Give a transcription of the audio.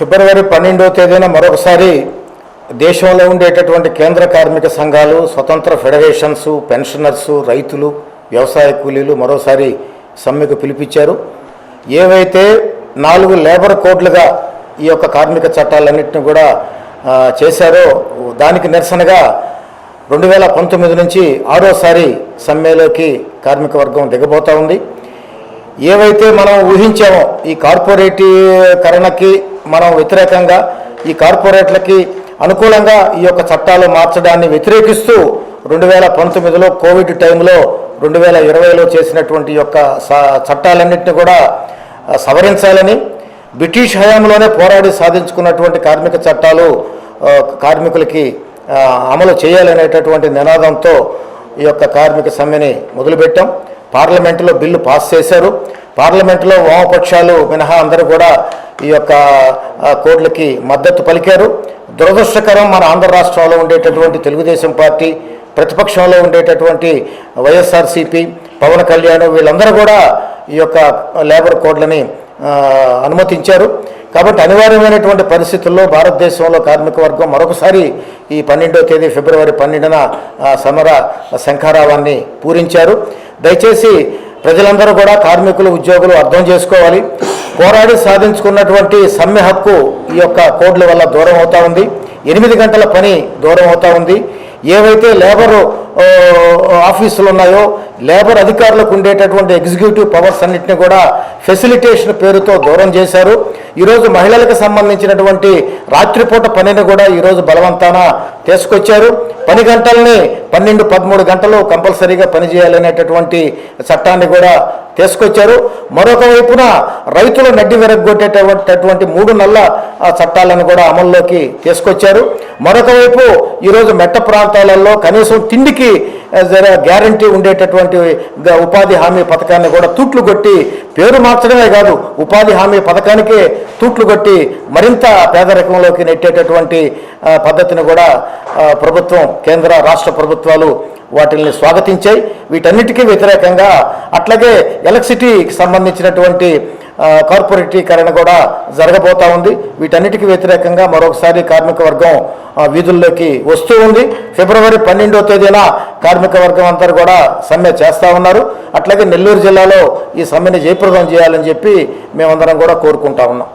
ఫిబ్రవరి పన్నెండవ తేదీన మరొకసారి దేశంలో ఉండేటటువంటి కేంద్ర కార్మిక సంఘాలు స్వతంత్ర ఫెడరేషన్స్ పెన్షనర్స్ రైతులు వ్యవసాయ కూలీలు మరోసారి సమ్మెకు పిలిపించారు. ఏవైతే నాలుగు లేబర్ కోడ్లుగా ఈ యొక్క కార్మిక చట్టాలన్నింటినీ కూడా చేశారో దానికి నిరసనగా రెండు వేల పంతొమ్మిది నుంచి ఆరోసారి సమ్మెలోకి కార్మిక వర్గం దిగబోతా ఉంది. ఏవైతే మనం ఊహించామో ఈ కార్పొరేటీకరణకి మనం వ్యతిరేకంగా ఈ కార్పొరేట్లకి అనుకూలంగా ఈ యొక్క చట్టాలు మార్చడాన్ని వ్యతిరేకిస్తూ రెండు వేల పంతొమ్మిదిలో కోవిడ్ టైంలో రెండు వేల ఇరవైలో చేసినటువంటి యొక్క స- చట్టాలన్నింటినీ కూడా సవరించాలని బ్రిటిష్ హయాంలోనే పోరాడి సాధించుకున్నటువంటి కార్మిక చట్టాలు కార్మికులకి అమలు చేయాలనేటటువంటి నినాదంతో ఈ యొక్క కార్మిక సమ్మెని మొదలుపెట్టాం. పార్లమెంటులో బిల్లు పాస్ చేశారు. పార్లమెంటులో వామపక్షాలు మినహా అందరూ కూడా ఈ యొక్క కోడ్లకి మద్దతు పలికారు. దురదృష్టకరం మన ఆంధ్ర రాష్ట్రంలో ఉండేటటువంటి తెలుగుదేశం పార్టీ ప్రతిపక్షంలో ఉండేటటువంటి వైఎస్ఆర్సీపీ పవన్ కళ్యాణ్ వీళ్ళందరూ కూడా ఈ యొక్క లేబర్ కోడ్లని అనుమతించారు. కాబట్టి అనివార్యమైనటువంటి పరిస్థితుల్లో భారతదేశంలో కార్మిక వర్గం మరొకసారి ఈ పన్నెండో తేదీ ఫిబ్రవరి పన్నెండున సమర శంఖారావాన్ని పూరించారు. దయచేసి ప్రజలందరూ కూడా కార్మికులు ఉద్యోగులు అర్థం చేసుకోవాలి. పోరాడి సాధించుకున్నటువంటి సమ్మె హక్కు ఈ యొక్క కోడ్ల వల్ల దూరం అవుతా ఉంది. ఎనిమిది గంటల పని దూరం అవుతా ఉంది. ఏవైతే లేబర్ ఆఫీసులు ఉన్నాయో లేబర్ అధికారులకు ఉండేటటువంటి ఎగ్జిక్యూటివ్ పవర్స్ అన్నింటినీ కూడా ఫెసిలిటేషన్ పేరుతో దూరం చేశారు. ఈరోజు మహిళలకు సంబంధించినటువంటి రాత్రిపూట పనిని కూడా ఈరోజు బలవంతాన తీసుకొచ్చారు. పని గంటల్ని పన్నెండు పదమూడు గంటలు కంపల్సరీగా పనిచేయాలనేటటువంటి చట్టాన్ని కూడా తీసుకొచ్చారు. మరొక వైపున రైతులు నడ్డి విరగ్గొట్టేటటువంటి మూడు నల్ల ఆ చట్టాలను కూడా అమల్లోకి తీసుకొచ్చారు. మరొక వైపు ఈరోజు మెట్ట ప్రాంతాలలో కనీసం తిండికి జర గ్యారంటీ ఉండేటటువంటి ఉపాధి హామీ పథకాన్ని కూడా తూట్లు కొట్టి పేరు మార్చడమే కాదు ఉపాధి హామీ పథకానికే తూట్లు కొట్టి మరింత పేదరికంలోకి నెట్టేటటువంటి పద్ధతిని కూడా ప్రభుత్వం కేంద్ర రాష్ట్ర ప్రభుత్వాలు వాటిని స్వాగతించాయి. వీటన్నిటికీ వ్యతిరేకంగా అట్లాగే ఎలక్ట్రిసిటీకి సంబంధించినటువంటి కార్పొరేటీకరణ కూడా జరగబోతా ఉంది. వీటన్నిటికీ వ్యతిరేకంగా మరొకసారి కార్మిక వర్గం వీధుల్లోకి వస్తూ ఉంది. ఫిబ్రవరి పన్నెండో తేదీన కార్మిక వర్గం అంతా కూడా సమ్మె చేస్తూ ఉన్నారు. అట్లాగే నెల్లూరు జిల్లాలో ఈ సమ్మెని జయప్రదం చేయాలని చెప్పి మేమందరం కూడా కోరుకుంటా ఉన్నాం.